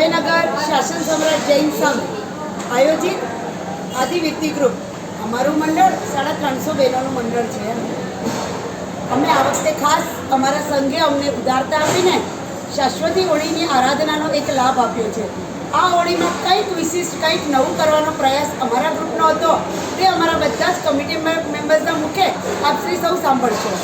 તાંબેનગર શાસન સમ્રાટ જૈન સંઘ આયોજિત આદિવ્યક્તિ ગ્રુપ. અમારું મંડળ સાડા ત્રણસો બહેનોનું મંડળ છે. અમે આ વખતે ખાસ અમારા સંઘે અમને ઉદારતા આપીને શાશ્વતી હોળીની આરાધનાનો એક લાભ આપ્યો છે. આ હોળીમાં કંઈક વિશિષ્ટ, કંઈક નવું કરવાનો પ્રયાસ અમારા ગ્રુપનો હતો. તે અમારા બધા જ કમિટી મેમ્બર્સના મુખે આપ શ્રી સૌ સાંભળશો.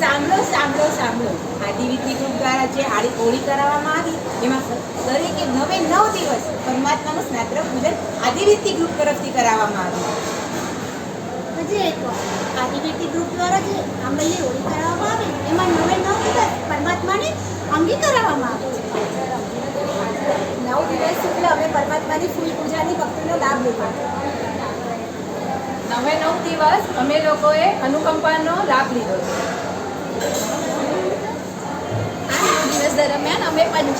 સાંભળો સાંભળો સાંભળો. આદિવિધિ ગ્રુપ દ્વારા જે આડી હોળી કરાવવામાં આવી એમાં દરેકે નવે નવ દિવસ પરમાત્માનું સ્નાત્ર પૂજન આદિવિધિ ગ્રુપ તરફથી કરાવવામાં આવ્યું. હજી એક વાર. આદિવ્યક્તિ ગ્રુપ દ્વારા જે આંબલી હોળી કરાવવામાં આવે એમાં નવે નવ દિવસ પરમાત્માને અંગી કરાવવામાં આવે નવ દિવસ શુક્લ અમે પરમાત્માની ફૂલ પૂજાની ભક્તિનો લાભ લીધો નવે નવ દિવસ અમે લોકોએ અનુકંપાનો લાભ લીધો છે.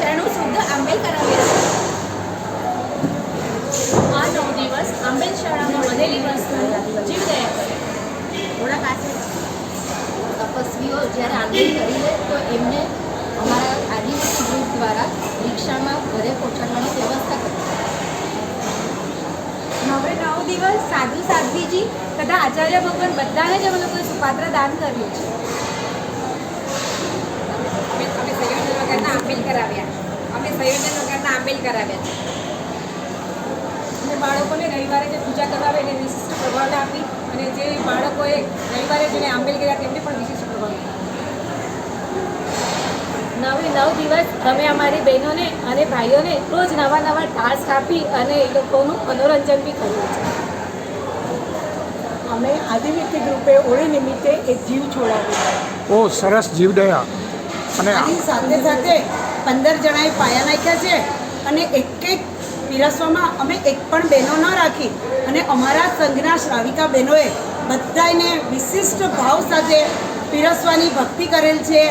પંચાણું શુદ્ધ આંબેલ કરાવી આ નવ દિવસ આંબેલ શાળામાં બનેલી વસ્તુ. જીવદયા થોડા પાસે તપસ્વીઓ જ્યારે આંબેલ કરી લે, તો એમને અમારા આદિવાસી ગ્રુપ દ્વારા રિક્ષામાં ઘરે પહોંચાડવાની વ્યવસ્થા કરી. નવે નવ દિવસ સાધુ સાધ્વીજી તથા આચાર્ય ભગવાન બધાને જ અમે લોકોએ સુપાત્ર દાન કર્યું છે અમે અમે સંયોજન વગરના આંબેલ કરાવ્યા અમે સંયોજન વગરના આંબેલ કરાવ્યા છે અને બાળકોને રવિવારે જે પૂજા કરાવે એને વિશિષ્ટ પ્રભાવ આપી અને જે બાળકોએ રવિવારે જેને આંબેલ કર્યા તેમને પણ વિશિષ્ટ પ્રભાવ નવે નવ દિવસ અમે અમારી બહેનોને અને ભાઈઓને રોજ નવા નવા ટાસ્ક આપી અને એ લોકોનું મનોરંજન બી કર્યું છે. અમે આદિવ્યક્તિ ગ્રુપે હોળી નિમિત્તે એક જીવ છોડાવ્યો. ઓ સરસ જીવદયા અને આની સાથે સાથે પંદર જણાએ પાયા નાખ્યા છે અને એક એક પીરસવામાં અમે એક પણ બહેનો ન રાખી અને અમારા સંઘના શ્રાવિકા બહેનોએ બધાને વિશિષ્ટ ભાવ સાથે પીરસવાની ભક્તિ કરેલ છે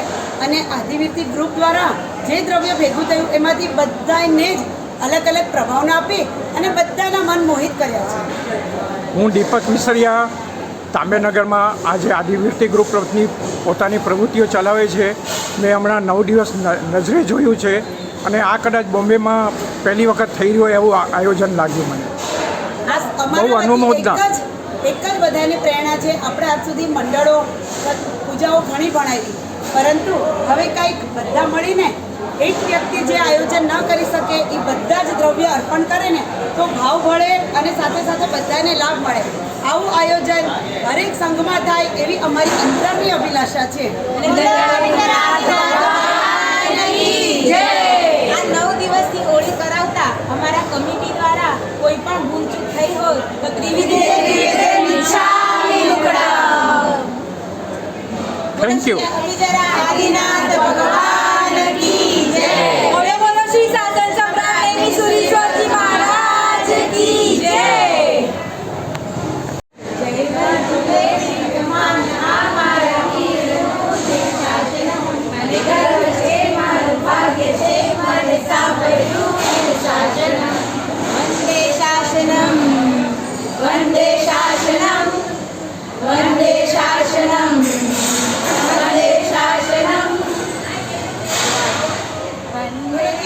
અને આદિવ્યક્તિ ગ્રુપ દ્વારા જે દ્રવ્ય ભેગું થયું એમાંથી બધાને જ અલગ અલગ પ્રભાવના આપી અને બધાના મન મોહિત કર્યા છે. હું દીપક મિસરિયા તાંબેનગરમાં આજે આદિવ્યક્તિ ગ્રુપ પોતાની પ્રવૃત્તિઓ ચલાવે છે. મેં હમણાં નવ દિવસ નજરે જોયું છે. અને આ કદાચ બોમ્બેમાં પહેલી વખત થઈ રહ્યું એવું આ- આયોજન લાગ્યું મને. આ અમારા અનુમોદના. એક જ બધાની પ્રેરણા છે. આપણે આજ સુધી મંડળો પૂજાઓ ઘણી ભણાવી. પરંતુ હવે કંઈક બધા મળીને એક વ્યક્તિ જે આયોજન ન કરી શકે એ બધા જ દ્રવ્ય અર્પણ કરે ને તો ભાવ ભળે અને સાથે સાથે બધાને લાભ મળે. આવું આયોજન હરેક સંઘમાં થાય એવી અમારી અંતરની અભિલાષા છે. Thank you. Amen.